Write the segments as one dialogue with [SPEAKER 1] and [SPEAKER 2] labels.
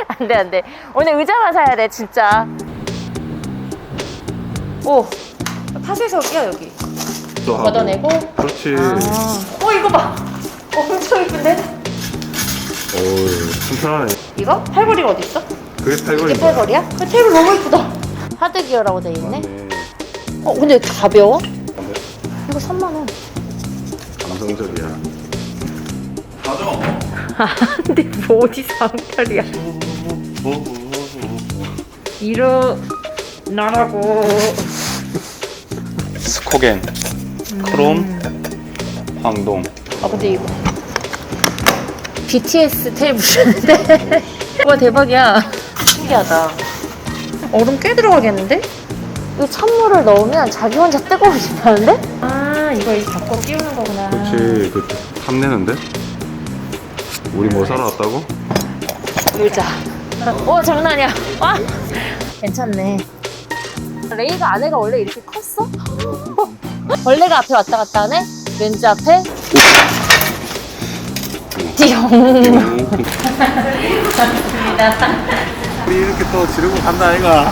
[SPEAKER 1] 안 돼, 안 돼. 오늘 의자만 사야 돼, 진짜. 오, 파쇄석이야, 여기.
[SPEAKER 2] 또 하고.
[SPEAKER 1] 걷어내고.
[SPEAKER 2] 그렇지.
[SPEAKER 1] 아. 어, 이거 봐. 엄청 이쁜데?
[SPEAKER 2] 오, 튼튼하네.
[SPEAKER 1] 이거? 팔걸이가 어디 있어?
[SPEAKER 2] 그게
[SPEAKER 1] 이게
[SPEAKER 2] 팔걸이다.
[SPEAKER 1] 팔걸이야? 그 테이블 너무 이쁘다. 하드 기어라고 돼 있네.
[SPEAKER 2] 맞네.
[SPEAKER 1] 어, 근데 가벼워?
[SPEAKER 2] 근데
[SPEAKER 1] 이거 3만 원.
[SPEAKER 2] 감성적이야.
[SPEAKER 1] 근데 뭐 어디 상탈이야? 일어나라고.
[SPEAKER 2] 스코겐, 크롬, 황동.
[SPEAKER 1] 아 근데 이거 BTS 테이블이었는데 와 대박이야 신기하다 얼음 꽤 들어가겠는데? 이 찬물을 넣으면 자기 혼자 뜨거워진다는데? 아 이거 이 밖으로 끼우는 거구나
[SPEAKER 2] 그렇지. 그 탐내는데? 우리 뭐 사러 왔다고?
[SPEAKER 1] 의자 오 장난 이야. 와! 괜찮네. 레이가 안에가 원래 이렇게 컸어? 벌레가 앞에 왔다 갔다 하네? 렌즈 앞에? 띠용.
[SPEAKER 2] 우리 이렇게 또 지르고 간다 아이가.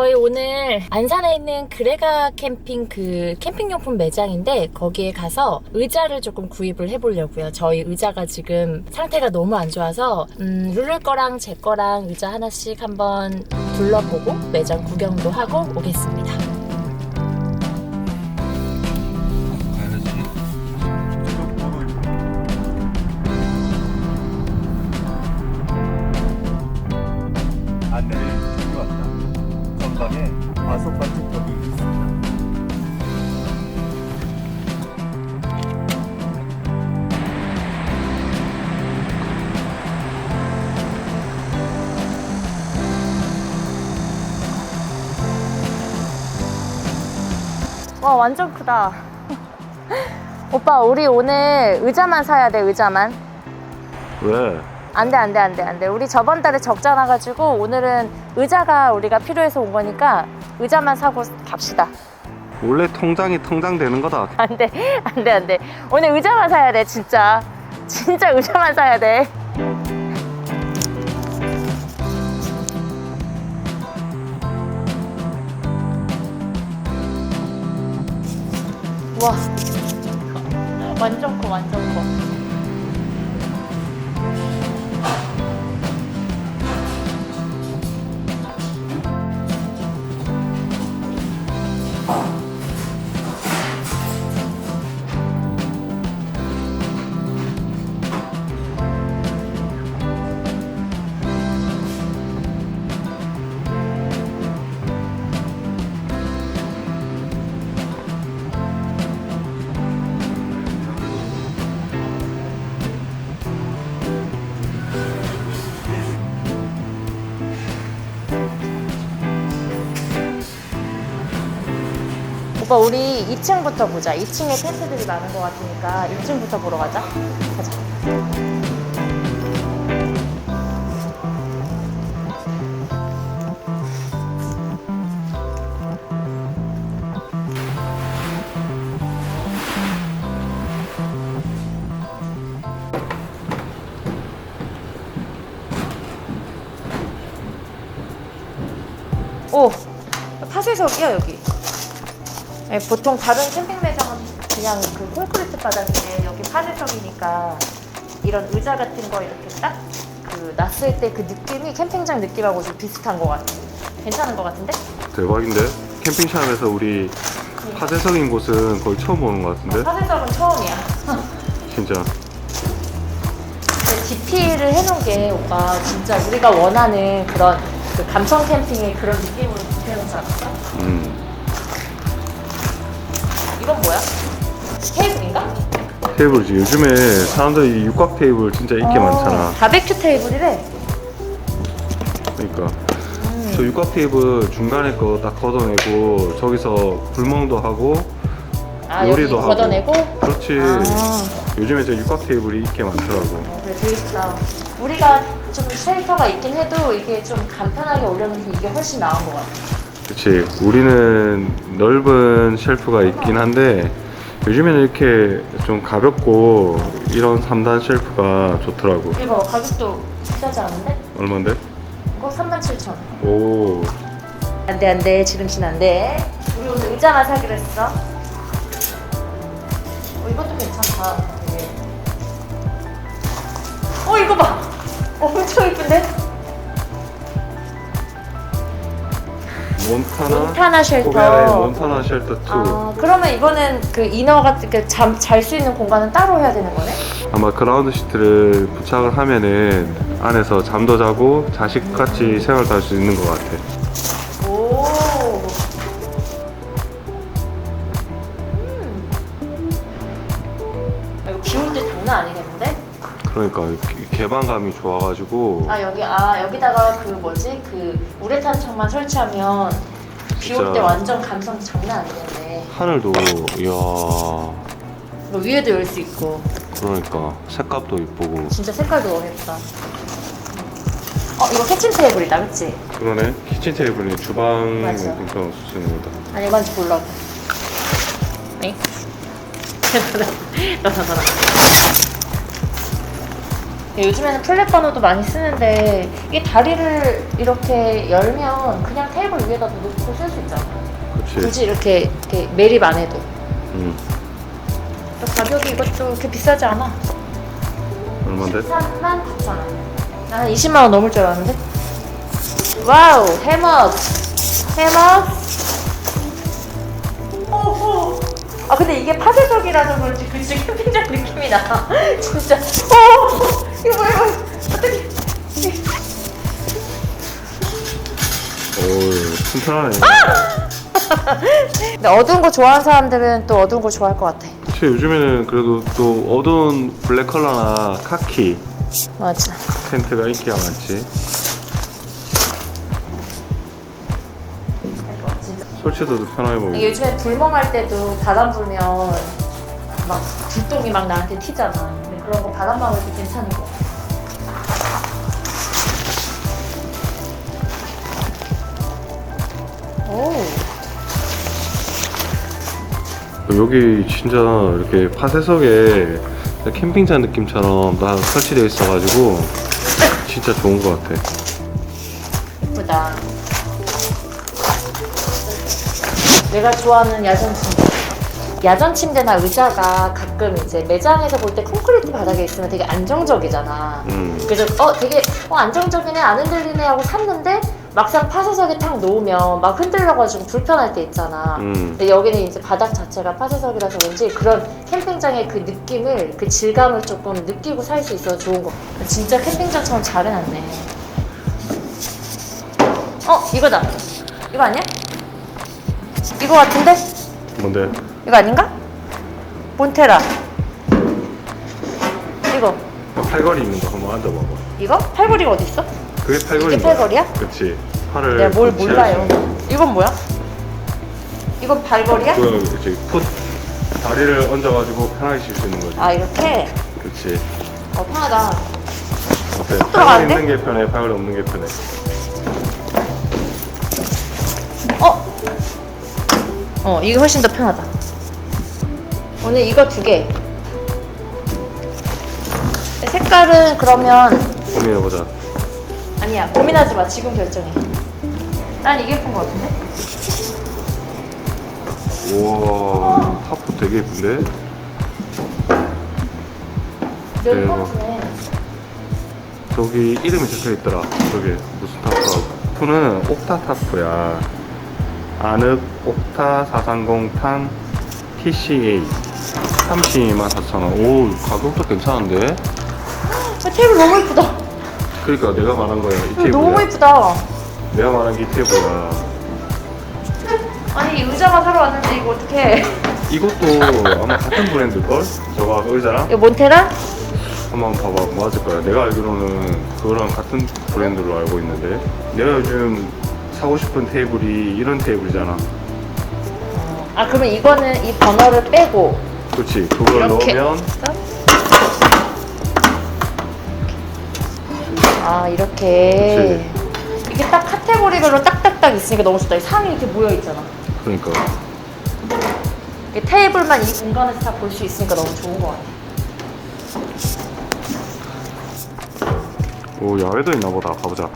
[SPEAKER 1] 저희 오늘 안산에 있는 그레가 캠핑 그 캠핑용품 매장인데 거기에 가서 의자를 조금 구입을 해보려고요. 저희 의자가 지금 상태가 너무 안 좋아서 음, 룰루 거랑 제 거랑 의자 하나씩 한번 둘러보고 매장 구경도 하고 오겠습니다. 완전 크다. 오빠 우리 오늘 의자만 사야 돼 의자만.
[SPEAKER 2] 왜?
[SPEAKER 1] 안 돼 안 돼 안 돼 안 돼 우리 저번 달에 적자 나가지고 오늘은 의자가 우리가 필요해서 온 거니까 의자만 사고 갑시다.
[SPEAKER 2] 원래 통장이 통장 되는 거다.
[SPEAKER 1] 안 돼 안 돼 안 돼 오늘 의자만 사야 돼 진짜 진짜 의자만 사야 돼 와. 완전 커 완전 커 오빠 우리 2층부터 보자. 2층에 텐트들이 많은 것 같으니까 2층부터 보러 가자. 가자. 오 파쇄석이야 여기 네, 보통 다른 캠핑 매장은 그냥 그 콘크리트 바닥인데 여기 파쇄석이니까 이런 의자 같은 거 이렇게 딱 그 놨을 때 그 느낌이 캠핑장 느낌하고 좀 비슷한 것 같아. 괜찮은 것 같은데?
[SPEAKER 2] 대박인데? 캠핑샵에서 우리 파쇄석인 곳은 거의 처음 보는 것 같은데?
[SPEAKER 1] 파쇄석은 처음이야.
[SPEAKER 2] 진짜.
[SPEAKER 1] DP를 해놓은 게 오빠 진짜 우리가 원하는 그런 그 감성 캠핑의 그런 느낌으로 DP해놓지 않았어?
[SPEAKER 2] 음.
[SPEAKER 1] 이건 뭐야? 테이블인가?
[SPEAKER 2] 테이블이지. 요즘에 사람들이 육각 테이블 진짜 인기
[SPEAKER 1] 어,
[SPEAKER 2] 많잖아.
[SPEAKER 1] 바베큐 테이블이래.
[SPEAKER 2] 그러니까.
[SPEAKER 1] 음.
[SPEAKER 2] 저 육각 테이블 중간에 거딱 걷어내고 저기서 불멍도 하고
[SPEAKER 1] 아 여기
[SPEAKER 2] 요리도 하고.
[SPEAKER 1] 걷어내고?
[SPEAKER 2] 그렇지.
[SPEAKER 1] 아.
[SPEAKER 2] 요즘에 저 육각 테이블이 인기 많더라고.
[SPEAKER 1] 어, 그래, 되게 있다. 우리가 좀 쉘터가 있긴 해도 이게 좀 간편하게 올려놓으면 이게 훨씬 나은 것 같아.
[SPEAKER 2] 그치. 우리는 넓은 쉘프가 있긴 한데 요즘에는 이렇게 좀 가볍고 이런 3단 쉘프가 좋더라고.
[SPEAKER 1] 이거 가격도 비싸지 않은데?
[SPEAKER 2] 얼마인데?
[SPEAKER 1] 이거 37,000원.
[SPEAKER 2] 오,
[SPEAKER 1] 안돼 안돼 지름신 안돼. 우리 오늘 의자만 사기로 했어. 어, 이것도 괜찮다. 되게. 어 이거 봐. 엄청 이쁜데?
[SPEAKER 2] 몬타나.
[SPEAKER 1] 몬타나 쉘터.
[SPEAKER 2] 몬타나 쉘터 2.
[SPEAKER 1] 아 그러면 이거는 그 이너 같은 그잘 수 있는 공간은 따로 해야 되는 거네?
[SPEAKER 2] 아마 그라운드 시트를 부착을 하면은 안에서 잠도 자고 자식같이 생활도 할 수 있는 것 같아. 그러니까 개- 개방감이 좋아가지고
[SPEAKER 1] 아 여기 아 여기다가 그 뭐지 그 우레탄 창만 설치하면 비 올 때
[SPEAKER 2] 진짜.
[SPEAKER 1] 완전 감성 장난 아니겠네.
[SPEAKER 2] 하늘도 이야
[SPEAKER 1] 이거 위에도 열 수 있고
[SPEAKER 2] 그러니까 색감도 이쁘고
[SPEAKER 1] 진짜 색깔도 너무 예쁘다. 어 이거 키친 테이블이다, 그렇지?
[SPEAKER 2] 그러네 키친 테이블이 주방
[SPEAKER 1] 맞아.
[SPEAKER 2] 용품처럼 쓰는 거다.
[SPEAKER 1] 아니 이건지 보려고. 네? 너나. 요즘에는 플랫 번호도 많이 쓰는데 이게 다리를 이렇게 열면 그냥 테이블 위에다 놓고 쓸 수 있잖아.
[SPEAKER 2] 그렇지.
[SPEAKER 1] 굳이 이렇게, 이렇게 매립 안 해도.
[SPEAKER 2] 응.
[SPEAKER 1] 또 가격이 이것도 그렇게 비싸지 않아.
[SPEAKER 2] 얼마인데?
[SPEAKER 1] 13만 9천 원. 난 20만 원 넘을 줄 알았는데. 와우, 해먹. 해먹. 오호. 아 근데 이게 파쇄석이라서 그런지 그 진짜 캠핑장 느낌이 나. 진짜. 어. 이거 뭐야 이거 어떻게?
[SPEAKER 2] 오 튼튼하네.
[SPEAKER 1] 근데 어두운 거 좋아하는 사람들은 또 어두운 거 좋아할 것 같아.
[SPEAKER 2] 그치 요즘에는 그래도 또 어두운 블랙 컬러나 카키
[SPEAKER 1] 맞아.
[SPEAKER 2] 텐트가 인기가 많지. 설치도 편하게.
[SPEAKER 1] 이게 요즘에 불멍할 때도 바람 불면 막 불똥이 막 나한테 튀잖아. 근데 그런 거 바람 막을 때 괜찮은 거 같아. 오.
[SPEAKER 2] 여기 진짜 이렇게 파쇄석에 캠핑장 느낌처럼 다 설치되어 있어가지고 진짜 좋은 것 같아.
[SPEAKER 1] 내가 좋아하는 야전 침대. 야전 침대나 의자가 가끔 이제 매장에서 볼 때 콘크리트 바닥에 있으면 되게 안정적이잖아.
[SPEAKER 2] 음.
[SPEAKER 1] 그래서 어 되게 어 안정적이네 안 흔들리네 하고 샀는데 막상 파쇄석에 탁 놓으면 막 흔들려가지고 불편할 때 있잖아.
[SPEAKER 2] 음.
[SPEAKER 1] 근데 여기는 이제 바닥 자체가 파쇄석이라서 그런지 그런 캠핑장의 그 느낌을 그 질감을 조금 느끼고 살 수 있어서 좋은 거. 진짜 캠핑장처럼 잘 해놨네. 어 이거다. 이거 아니야? 이거 같은데?
[SPEAKER 2] 뭔데?
[SPEAKER 1] 이거 아닌가? 몬테라. 이거
[SPEAKER 2] 팔걸이 있는 거 한번 앉아봐봐.
[SPEAKER 1] 이거 팔걸이가 어디 있어?
[SPEAKER 2] 그게 팔걸이.
[SPEAKER 1] 이게 팔걸이야?
[SPEAKER 2] 그렇지. 팔을.
[SPEAKER 1] 내가 뭘 몰라요.
[SPEAKER 2] 수 있는.
[SPEAKER 1] 이건 뭐야? 이건 발걸이야?
[SPEAKER 2] 그거 그렇지. 풋 다리를 얹어가지고 편하게 쉴 수 있는 거지.
[SPEAKER 1] 아 이렇게?
[SPEAKER 2] 그렇지.
[SPEAKER 1] 어 편하다.
[SPEAKER 2] 어때? 팔걸이
[SPEAKER 1] 들어가는데?
[SPEAKER 2] 있는 게 편해. 팔걸이 없는 게 편해.
[SPEAKER 1] 어 이게 훨씬 더 편하다. 오늘 이거 두 개. 색깔은 그러면
[SPEAKER 2] 고민해보자.
[SPEAKER 1] 아니야 고민하지 마 지금 결정해. 난 이게 예쁜 거 같은데?
[SPEAKER 2] 우와, 타프 되게 예쁜데?
[SPEAKER 1] 몇
[SPEAKER 2] 대박.
[SPEAKER 1] 번째네.
[SPEAKER 2] 저기 이름이 적혀 있더라. 저기 무슨 타프라고. 타프는 옥타 타프야. 아늑 옥타 430탄 TCA 32만 4천원. 오, 가격도 괜찮은데?
[SPEAKER 1] 아, 테이블 너무 예쁘다.
[SPEAKER 2] 그러니까 내가 말한 거야. 이 테이블이야.
[SPEAKER 1] 너무 예쁘다.
[SPEAKER 2] 내가 말한 게 이 테이블이야.
[SPEAKER 1] 아니 의자만 사러 왔는데 이거 어떡해.
[SPEAKER 2] 이것도 아마 같은 브랜드걸? 저거 의자랑?
[SPEAKER 1] 이거 몬테라?
[SPEAKER 2] 한번 봐봐 맞을 거야 내가 알기로는 그거랑 같은 브랜드로 알고 있는데 내가 요즘 사고 싶은 테이블이 이런 테이블이잖아.
[SPEAKER 1] 아 그러면 이거는 이 버너를 빼고.
[SPEAKER 2] 그렇지. 그걸
[SPEAKER 1] 이렇게.
[SPEAKER 2] 넣으면
[SPEAKER 1] 아 이렇게. 이게 딱 카테고리별로 딱딱딱 있으니까 너무 좋다. 이 상이 이렇게 모여 있잖아.
[SPEAKER 2] 그러니까.
[SPEAKER 1] 이게 테이블만 이 공간에서 다 볼 수 있으니까 너무 좋은 것 같아.
[SPEAKER 2] 오 야외도 있나 보다. 가보자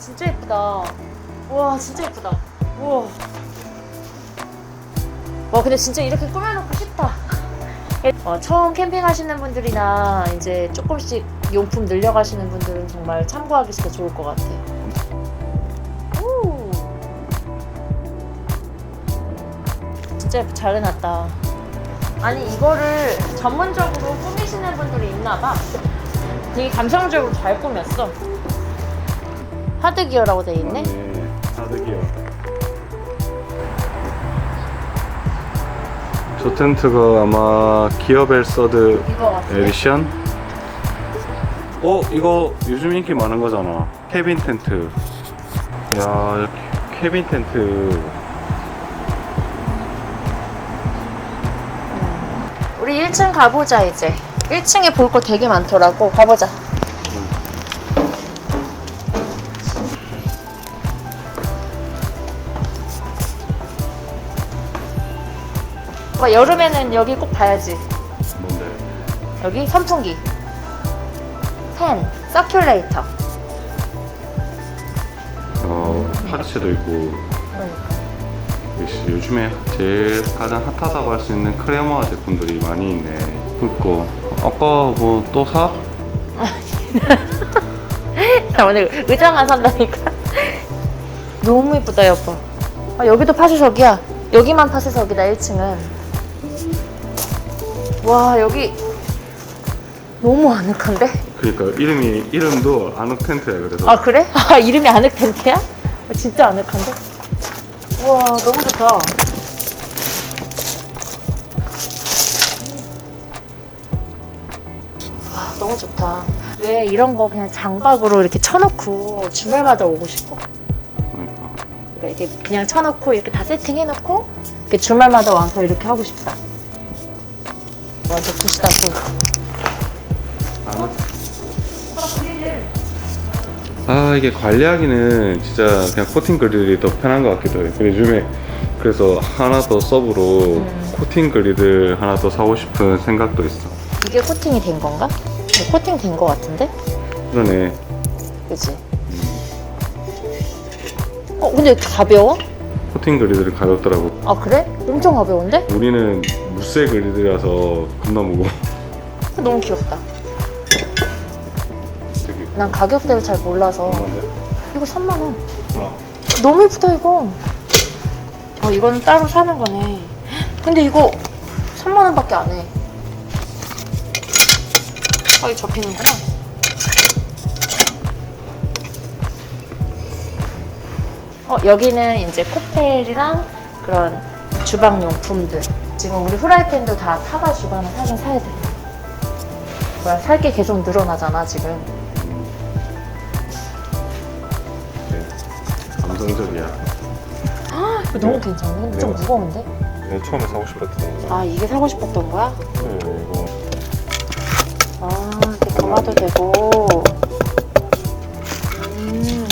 [SPEAKER 1] 진짜 예쁘다. 우와 진짜 예쁘다. 우와. 와 근데 진짜 이렇게 꾸며놓고 싶다. 어, 처음 캠핑하시는 분들이나 이제 조금씩 용품 늘려가시는 분들은 정말 참고하기 진짜 좋을 것 같아. 오. 진짜 잘 해놨다. 아니 이거를 전문적으로 꾸미시는 분들이 있나봐. 되게 감성적으로 잘 꾸몄어. 하드기어라고 돼 있네.
[SPEAKER 2] 네 하드기어 저 텐트가 아마 기어벨 서드
[SPEAKER 1] 이거 같은데.
[SPEAKER 2] 에디션? 어 이거 요즘 인기 많은 거잖아 캐빈 텐트 야 캐- 캐빈 텐트
[SPEAKER 1] 우리 1층 가보자 이제. 1층에 볼 거 되게 많더라고. 가보자. 오빠 여름에는 여기 꼭 봐야지.
[SPEAKER 2] 뭔데?
[SPEAKER 1] 여기 선풍기. 팬, 서큘레이터.
[SPEAKER 2] 어 파르체도 있고 역시 요즘에 제일 가장 핫하다고 할 수 있는 크레모아 제품들이 많이 있네 그니까 아까 뭐 또 사?
[SPEAKER 1] 나 오늘 의자만 산다니까. 너무 예쁘다, 여보. 아, 여기도 파수석이야. 여기만 파수석이다, 1층은. 와, 여기 너무 아늑한데?
[SPEAKER 2] 그러니까 이름이 이름도 아늑 텐트야 그래서
[SPEAKER 1] 아, 그래? 아, 이름이 아늑 텐트야? 아, 진짜 아늑한데? 와, 너무 좋다. 와, 너무 좋다. 왜 이런 거 그냥 장박으로 이렇게 쳐놓고 주말마다 오고 싶어.
[SPEAKER 2] 그러니까.
[SPEAKER 1] 그러니까 이렇게 그냥 쳐놓고 이렇게 다 세팅해놓고 이렇게 주말마다 와서 이렇게 하고 싶다. 완전 굿이다 또.
[SPEAKER 2] 아 이게 관리하기는 진짜 그냥 코팅 그릴이 더 편한 것 같기도 해. 근데 요즘에 그래서 하나 더 서브로
[SPEAKER 1] 음.
[SPEAKER 2] 코팅 그릴을 하나 더 사고 싶은 생각도 있어.
[SPEAKER 1] 이게 코팅이 된 건가? 이거 코팅 된 거 같은데?
[SPEAKER 2] 그러네.
[SPEAKER 1] 그치? 어 근데 가벼워?
[SPEAKER 2] 코팅 그릴들이 가볍더라고.
[SPEAKER 1] 아 그래? 엄청 가벼운데?
[SPEAKER 2] 우리는 무쇠 그릴이라서 겁나 무거워.
[SPEAKER 1] 너무 귀엽다.
[SPEAKER 2] 되게
[SPEAKER 1] 난 가격대를 잘 몰라서
[SPEAKER 2] 얼마인데?
[SPEAKER 1] 이거 3만 원.
[SPEAKER 2] 어.
[SPEAKER 1] 너무 예쁘다 이거. 어 이거는 따로 사는 거네. 근데 이거 3만 원밖에 안 해. 아 이거 접히는구나. 어 여기는 이제 칵테일이랑 그런 주방 용품들. 지금 우리 프라이팬도 다 타가지고 하나 사긴 사야 돼. 뭐야 살 게 계속 늘어나잖아 지금.
[SPEAKER 2] 네. 감성적이야.
[SPEAKER 1] 이거 너무 괜찮네. 근데 좀
[SPEAKER 2] 네.
[SPEAKER 1] 무거운데?
[SPEAKER 2] 내가 처음에 사고 싶었던 거.
[SPEAKER 1] 아 이게 사고 싶었던 거야?
[SPEAKER 2] 네, 이거
[SPEAKER 1] 아 이렇게 담아도 되고 음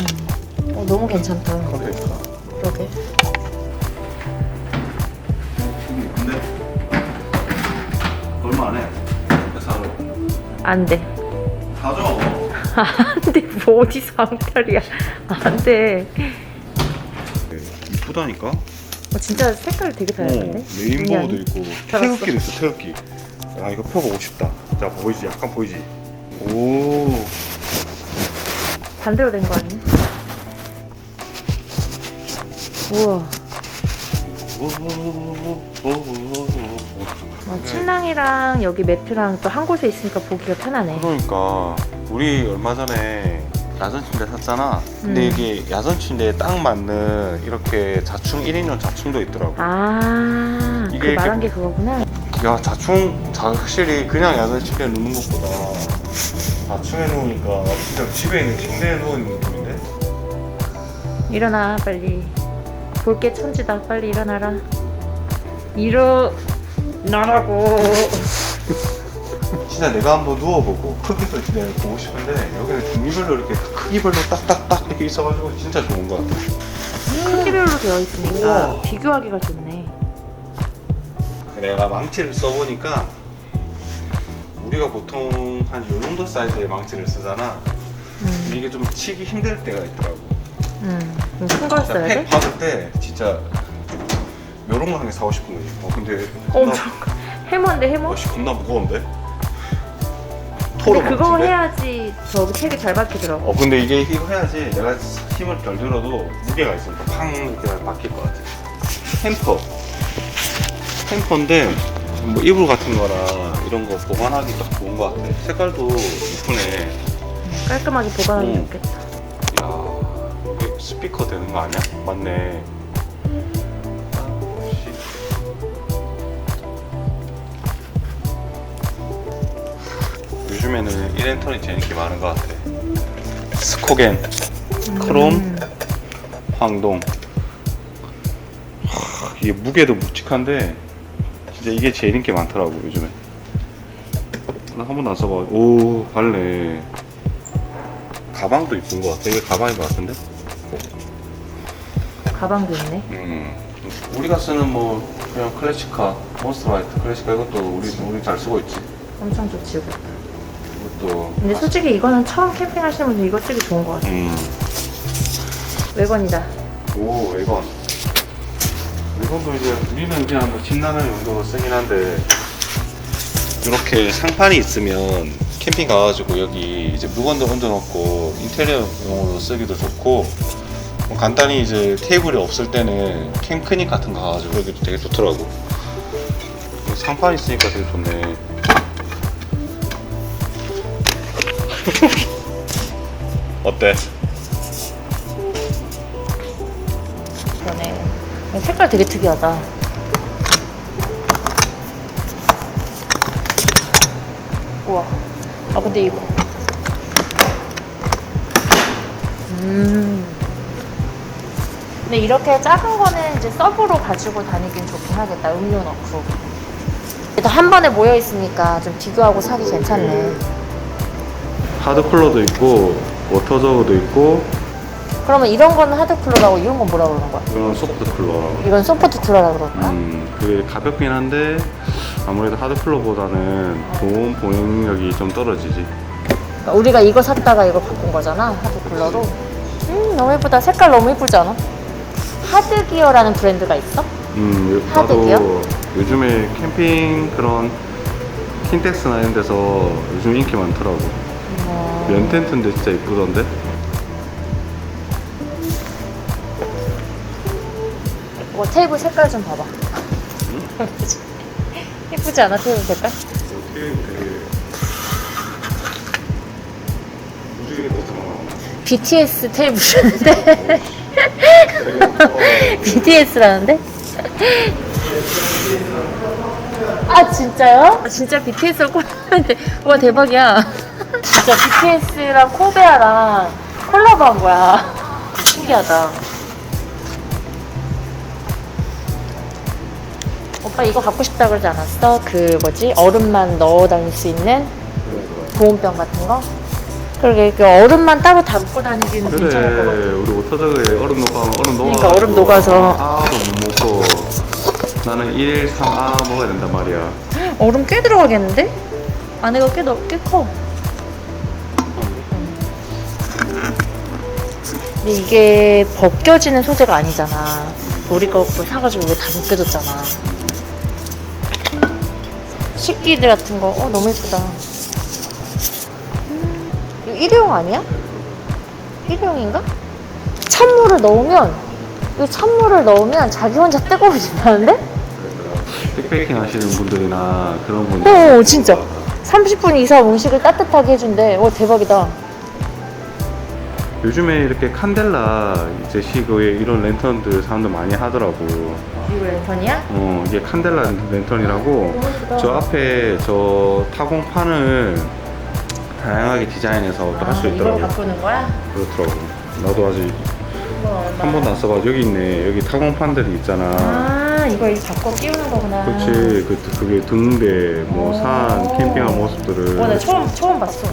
[SPEAKER 1] 어, 너무 괜찮다
[SPEAKER 2] 컴팩트 안
[SPEAKER 1] 돼
[SPEAKER 2] 가져.
[SPEAKER 1] 안 돼 뭐 어디 상탈이야 안 돼
[SPEAKER 2] 이쁘다니까.
[SPEAKER 1] 어, 진짜 색깔 되게 다양한데?
[SPEAKER 2] 레인보우도. 있고. 태극기도 있어 태극기 아 이거 펴보고 싶다 자 보이지 약간 보이지 오
[SPEAKER 1] 반대로 된 거 아니야? 우와 어, 침낭이랑 여기 매트랑 또 한 곳에 있으니까 보기가 편하네
[SPEAKER 2] 그러니까 우리 얼마 전에 야전 침대 샀잖아 근데
[SPEAKER 1] 음.
[SPEAKER 2] 이게 야전 침대에 딱 맞는 이렇게 자충 1인용 자충도 있더라고
[SPEAKER 1] 아,
[SPEAKER 2] 이게
[SPEAKER 1] 그
[SPEAKER 2] 이렇게-
[SPEAKER 1] 말한 게 그거구나.
[SPEAKER 2] 야 자충 자, 확실히 그냥 야전 침대에 누는 것보다 자충에 누우니까 진짜 집에 있는 침대에 누운 느낌인데
[SPEAKER 1] 일어나, 빨리. 볼게 천지다, 빨리 일어나라. 일어 나라고.
[SPEAKER 2] 진짜 내가 한번 누워보고 크기도 진짜 보고 싶은데 여기는 종류별로 이렇게 크기별로 딱딱딱 이렇게 있어가지고 진짜 좋은 것 같아.
[SPEAKER 1] 크기별로 되어 있으니까
[SPEAKER 2] 우와.
[SPEAKER 1] 비교하기가 좋네.
[SPEAKER 2] 내가 망치를 써보니까 우리가 보통 한 요 정도 사이즈의 망치를 쓰잖아.
[SPEAKER 1] 음,
[SPEAKER 2] 이게 좀 치기 힘들 때가 있더라고.
[SPEAKER 1] 음. 큰 걸 써야
[SPEAKER 2] 팩
[SPEAKER 1] 돼?
[SPEAKER 2] 받을 때 진짜 요런 거 하나 사고 싶은 거지. 어 근데
[SPEAKER 1] 엄청 해머인데 해머?
[SPEAKER 2] 어씨 겁나 무거운데?
[SPEAKER 1] 근데 그거
[SPEAKER 2] 망치인데?
[SPEAKER 1] 해야지 저기 책이 잘 박히더라고.
[SPEAKER 2] 어 근데 이게 이거 해야지 내가 힘을 덜 들어도 무게가 있으니까 팡 이렇게 박힐 것 같아. 템퍼. 템퍼인데 뭐 이불 같은 거나 이런 거 보관하기 딱 좋은 것 같아. 색깔도 이쁘네.
[SPEAKER 1] 깔끔하게 보관하기
[SPEAKER 2] 음.
[SPEAKER 1] 좋겠다.
[SPEAKER 2] 야 이게 스피커 되는 거 아니야? 맞네. 요즘에는 이랜턴이 제일 인기 많은 것 같아. 스코겐, 크롬,
[SPEAKER 1] 음.
[SPEAKER 2] 황동. 하, 이게 무게도 묵직한데 진짜 이게 제일 인기 많더라고 요즘에. 나 한 번도 안 써봐. 오 발레. 가방도 이쁜 것 같아. 이게 가방인 것 같은데?
[SPEAKER 1] 가방도 있네.
[SPEAKER 2] 음. 우리가 쓰는 뭐 그냥 클래식카, 몬스터라이트 클래식카 이것도 우리 우리 잘 쓰고 있지.
[SPEAKER 1] 엄청 좋지. 이거.
[SPEAKER 2] 이것도.
[SPEAKER 1] 근데 솔직히 이거는 처음 캠핑 하시는 분들 이거 쓰기 좋은 것 같아.
[SPEAKER 2] 음.
[SPEAKER 1] 외건이다.
[SPEAKER 2] 오, 외건. 외건도 이제 우리는 그냥 뭐 집나는 용도로 쓰긴 한데 이렇게 상판이 있으면 캠핑 가가지고 여기 이제 물건도 얹어놓고 인테리어용으로 쓰기도 좋고 뭐 간단히 이제 테이블이 없을 때는 캠크닉 같은 거 가가지고 여기도 되게 좋더라고. 상판 있으니까 되게 좋네. 어때?
[SPEAKER 1] 그러네. 색깔 되게 특이하다. 우와. 아, 근데 이거. 음. 근데 이렇게 작은 거는 이제 서브로 가지고 다니긴 좋긴 하겠다. 음료 넣고. 일단 한 번에 모여 있으니까 좀 비교하고 사기 괜찮네.
[SPEAKER 2] 하드쿨러도 있고 워터저그도 있고
[SPEAKER 1] 그러면 이런 거는 하드쿨러라고 이런 건 뭐라 그러는 거야?
[SPEAKER 2] 이건 소프트 쿨러라고.
[SPEAKER 1] 이건 소프트 쿨러라 그럴까?
[SPEAKER 2] 음, 그게 가볍긴 한데 아무래도 하드쿨러보다는 보온 보행력이 좀 떨어지지.
[SPEAKER 1] 그러니까 우리가 이거 샀다가 이거 바꾼 거잖아 하드쿨러로 음 너무 예쁘다 색깔 너무 예쁘지 않아? 하드기어라는 브랜드가 있어?
[SPEAKER 2] 음, 요-
[SPEAKER 1] 하드기어?
[SPEAKER 2] 나도 요즘에 캠핑 그런 킨텍스나 이런 데서 요즘 인기 많더라고.
[SPEAKER 1] 어...
[SPEAKER 2] 면 텐트인데 진짜 이쁘던데?
[SPEAKER 1] 뭐 테이블 색깔 좀 봐봐 예쁘지 않아 테이블 색깔?
[SPEAKER 2] 되게 되게 무지개
[SPEAKER 1] BTS 테이블이라는데 BTS라는데? 아 진짜요? 아, 진짜 BTS를 콜라보했는데 와 대박이야 진짜 BTS랑 코베아랑 콜라보한 거야 신기하다 오빠 이거 갖고 싶다 그러지 않았어? 그 뭐지 얼음만 넣어 다닐 수 있는 보온병 같은 거? 그러게 그 얼음만 따로 담고 다니기는
[SPEAKER 2] 그래
[SPEAKER 1] 괜찮을 것 같아
[SPEAKER 2] 우리 워터저그에 얼음 녹아 얼음 녹아
[SPEAKER 1] 그러니까 얼음 녹아서.
[SPEAKER 2] 아도 못 먹고 나는 1, 3, 아 먹어야 된단 말이야
[SPEAKER 1] 얼음 꽤 들어가겠는데? 안에가 꽤, 넓- 꽤 커. 근데 이게 벗겨지는 소재가 아니잖아. 우리 거 사가지고 이거 다 벗겨졌잖아. 식기들 같은 거, 어, 너무 예쁘다. 음, 이거 일회용 아니야? 일회용인가? 찬물을 넣으면, 이 찬물을 넣으면 자기 혼자 뜨거워진다는데?
[SPEAKER 2] 백패킹 하시는 분들이나 그런 분들
[SPEAKER 1] 어, 진짜. 30분 이상 음식을 따뜻하게 해준대. 오, 대박이다.
[SPEAKER 2] 요즘에 이렇게 칸델라 이제 시그에 이런 랜턴들 사람들 많이 하더라고
[SPEAKER 1] 이거 랜턴이야?
[SPEAKER 2] 어 이게 칸델라 랜턴이라고. 저 앞에 저 타공판을 다양하게 디자인해서 또 할수
[SPEAKER 1] 아, 이걸
[SPEAKER 2] 있더라고
[SPEAKER 1] 바꾸는 거야?
[SPEAKER 2] 그렇더라고 나도 아직 한 번도 안 써봐가지고 여기 있네. 여기 타공판들이 있잖아.
[SPEAKER 1] 아 이거 이 바꿔 끼우는 거구나.
[SPEAKER 2] 그렇지. 그, 그게 등대, 뭐, 산,
[SPEAKER 1] 오.
[SPEAKER 2] 캠핑한 모습들을
[SPEAKER 1] 와 나 처음 처음 봤어.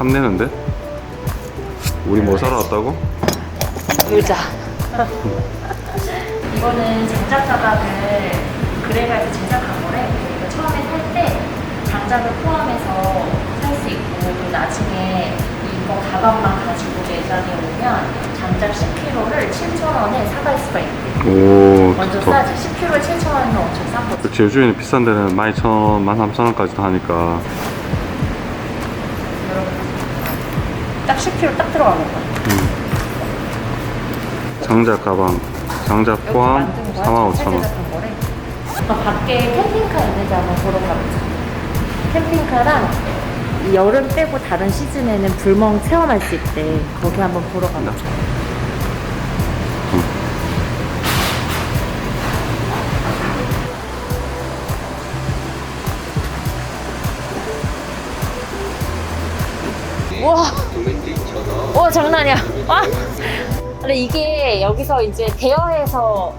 [SPEAKER 2] 탐내는데? 우리 뭐 사러 왔다고?
[SPEAKER 1] 의자. 이거는 장작 가방을 그레가에서 제작한 거래. 그러니까 처음에 살 때 장작을 포함해서 살 수 있고 또 나중에 이거 가방만 가지고 매장에 오면 장작 10kg를 7,000원에 사갈 수가 있대.
[SPEAKER 2] 오,
[SPEAKER 1] 완전
[SPEAKER 2] 좋다.
[SPEAKER 1] 싸지. 10kg 7,000원이면 엄청 싼 거지.
[SPEAKER 2] 그렇지. 요즘에는 비싼 데는 12,000원, 13,000원까지도 하니까.
[SPEAKER 1] 딱 10kg 딱 들어가겠다.
[SPEAKER 2] 장작 가방, 장작 포함 45,000원.
[SPEAKER 1] 어, 밖에 캠핑카 있는지 한번 보러 가보자. 캠핑카랑 이 여름 빼고 다른 시즌에는 불멍 체험할 수 있대. 거기 한번 보러 가보자. 와 장난이야. 와. 근데 이게 여기서 이제 대여해서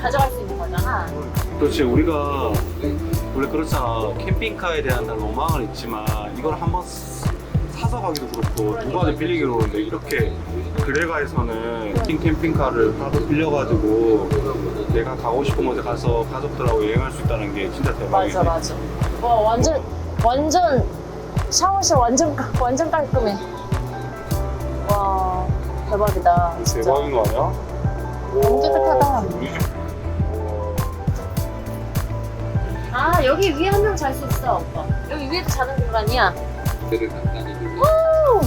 [SPEAKER 1] 가져갈 수 있는 거잖아.
[SPEAKER 2] 그렇지. 우리가 원래 그렇잖아. 캠핑카에 대한 로망은 있지만 이걸 한번 사서 가기도 그렇고 누구한테 빌리기로 오는데 이렇게 그레가에서는 캠- 캠핑카를 하루 빌려가지고 내가 가고 싶은 곳에 가서 가족들하고 여행할 수 있다는 게 진짜 대박이지.
[SPEAKER 1] 맞아 맞아. 와 완전 완전 샤워실 완전 깔- 완전 깔끔해. 와 대박이다. 진짜.
[SPEAKER 2] 대박인 거 아니야?
[SPEAKER 1] 너무 깨끗하다.
[SPEAKER 2] 우리 집-
[SPEAKER 1] 아 여기 위에 한 명 잘 수 있어 오빠. 여기 위에도 자는 공간이야.
[SPEAKER 3] 배를 간단히 돌려
[SPEAKER 1] 오!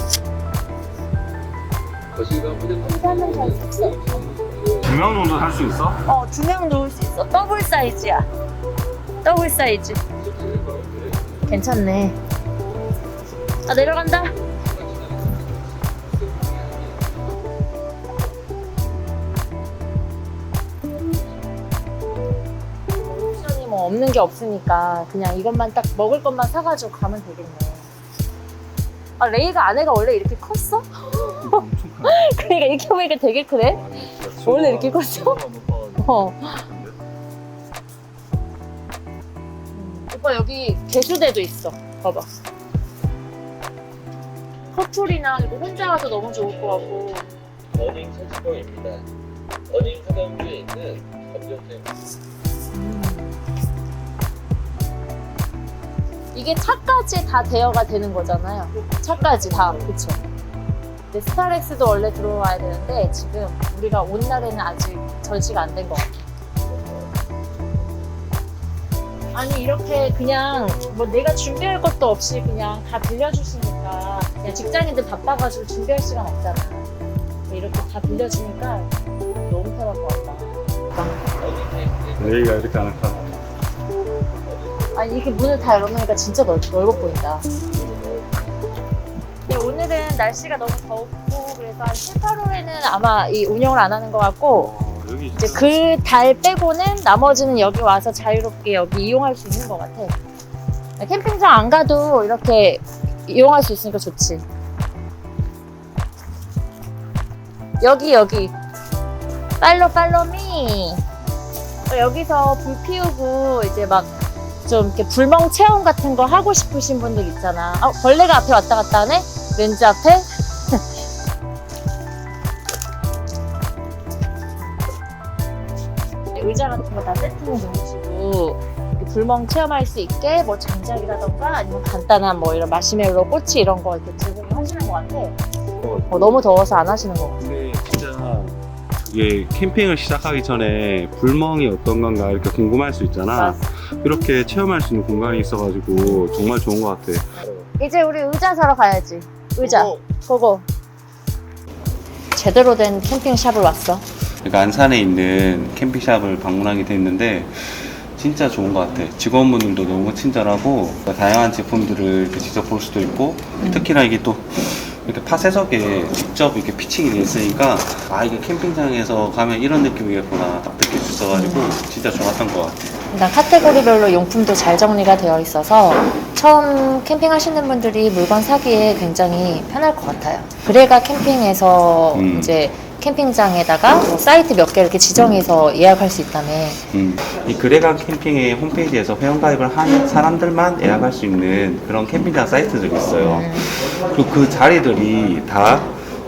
[SPEAKER 3] 거실과 무대
[SPEAKER 1] 여기 한 명 잘 수 있어.
[SPEAKER 2] 두명 정도 할수 있어?
[SPEAKER 1] 어 두 명 놓을 수 있어. 더블 사이즈야. 더블 사이즈. 괜찮네. 아 내려간다. 없는 게 없으니까 그냥 이것만 딱 먹을 것만 사가지고 가면 되겠네. 아 레이가 안에가 원래 이렇게 컸어? 그러니까 이렇게 보니까 되게 크네. 원래 이렇게 컸어? 어. 음, 오빠 여기 개수대도 있어. 봐봐. 커플이나 이거 혼자 가서 너무 좋을 것 같고.
[SPEAKER 3] 어닝 설치법입니다. 어닝 서점주에 있는 검정색
[SPEAKER 1] 이게 차까지 다 대여가 되는 거잖아요. 차까지 다, 그쵸? 근데 스타렉스도 원래 들어와야 되는데 지금 우리가 온 날에는 아직 전시가 안 된 것 같아. 아니 이렇게 그냥 뭐 내가 준비할 것도 없이 그냥 다 빌려주시니까 그냥 직장인들 바빠가지고 준비할 시간 없잖아. 이렇게 다 빌려주니까 너무 편할 것 같다.
[SPEAKER 2] 레이가 이렇게 하는 카.
[SPEAKER 1] 아니 이렇게 문을 다 열어놓으니까 진짜 넓, 넓어 보인다. 근데 오늘은 날씨가 너무 덥고 그래서 한 7, 8월에는 아마 이 운영을 안 하는 것 같고
[SPEAKER 2] 어, 여기
[SPEAKER 1] 이제 그달 빼고는 나머지는 여기 와서 자유롭게 여기 이용할 수 있는 것 같아. 캠핑장 안 가도 이렇게 이용할 수 있으니까 좋지. 여기 여기 팔로 팔로미 여기서 불 피우고 이제 막 좀 이렇게 불멍 체험 같은 거 하고 싶으신 분들 있잖아. 아, 벌레가 앞에 왔다 갔다 하네? 렌즈 앞에? 의자 같은 거 다 세팅해 놓으시고 불멍 체험할 수 있게 뭐 장작이라던가 아니면 간단한 뭐 이런 마시멜로 꼬치 이런 거 이렇게 제공하시는 것 같아. 어, 너무 더워서 안 하시는 것 같아.
[SPEAKER 2] 근데 진짜 이게 캠핑을 시작하기 전에 불멍이 어떤 건가 이렇게 궁금할 수 있잖아. 이렇게 체험할 수 있는 공간이 있어가지고 정말 좋은 것 같아.
[SPEAKER 1] 이제 우리 의자 사러 가야지. 의자. 고고. 제대로 된 캠핑샵을 왔어.
[SPEAKER 2] 그러니까 안산에 있는 캠핑샵을 방문하게 됐는데 진짜 좋은 것 같아. 직원분들도 너무 친절하고 다양한 제품들을 직접 볼 수도 있고 특히나 이게 또 이렇게 팥세석에 직접 이렇게 피칭이 돼 있으니까 아 이게 캠핑장에서 가면 이런 느낌이겠구나 딱 느낄 수 있어가지고 진짜 좋았던 것 같아.
[SPEAKER 1] 일단 카테고리별로 용품도 잘 정리가 되어 있어서 처음 캠핑 하시는 분들이 물건 사기에 굉장히 편할 것 같아요. 그래가 캠핑에서
[SPEAKER 2] 음.
[SPEAKER 1] 이제 캠핑장에다가 뭐 사이트 몇 개 이렇게 지정해서 예약할 수 있다며.
[SPEAKER 2] 음, 이 그레가 캠핑의 홈페이지에서 회원가입을 한 사람들만 예약할 수 있는 그런 캠핑장 사이트들이 있어요.
[SPEAKER 1] 음.
[SPEAKER 2] 그리고 그 자리들이 다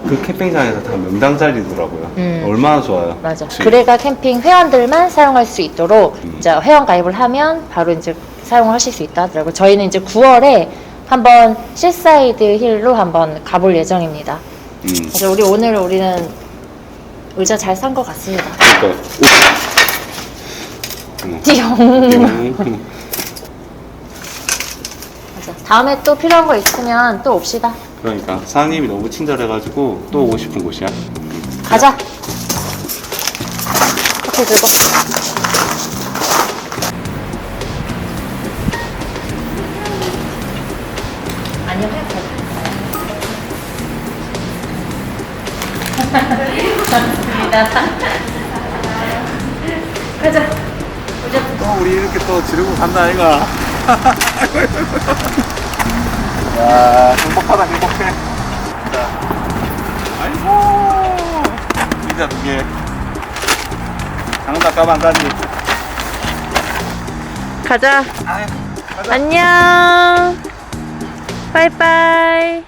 [SPEAKER 2] 그 캠핑장에서 다 명당 자리더라고요.
[SPEAKER 1] 음.
[SPEAKER 2] 얼마나 좋아요.
[SPEAKER 1] 맞아.
[SPEAKER 2] 그치?
[SPEAKER 1] 그래가 캠핑 회원들만 사용할 수 있도록
[SPEAKER 2] 음.
[SPEAKER 1] 이제 회원 가입을 하면 바로 이제 사용을 하실 수 있다 하더라고요. 저희는 이제 9월에 한번 실사이드 힐로 한번 가볼 예정입니다.
[SPEAKER 2] 음.
[SPEAKER 1] 그래서 우리 오늘 우리는 의자 잘 산 것 같습니다.
[SPEAKER 2] 그러니까 음.
[SPEAKER 1] 띠용.
[SPEAKER 2] 음.
[SPEAKER 1] 맞아. 다음에 또 필요한 거 있으면 또 옵시다.
[SPEAKER 2] 그러니까 사장님이 너무 친절해가지고 또 오고 싶은 곳이야.
[SPEAKER 1] 가자. 커피 들고. 맞습니다. 가자.
[SPEAKER 4] 또 우리 이렇게 또 지르고 간다 아이가 야 행복하다 행복해 자 아이고 피자 두 개 장닭 가방까지
[SPEAKER 1] 가자.
[SPEAKER 4] 아유 가자
[SPEAKER 1] 안녕. 빠이빠이.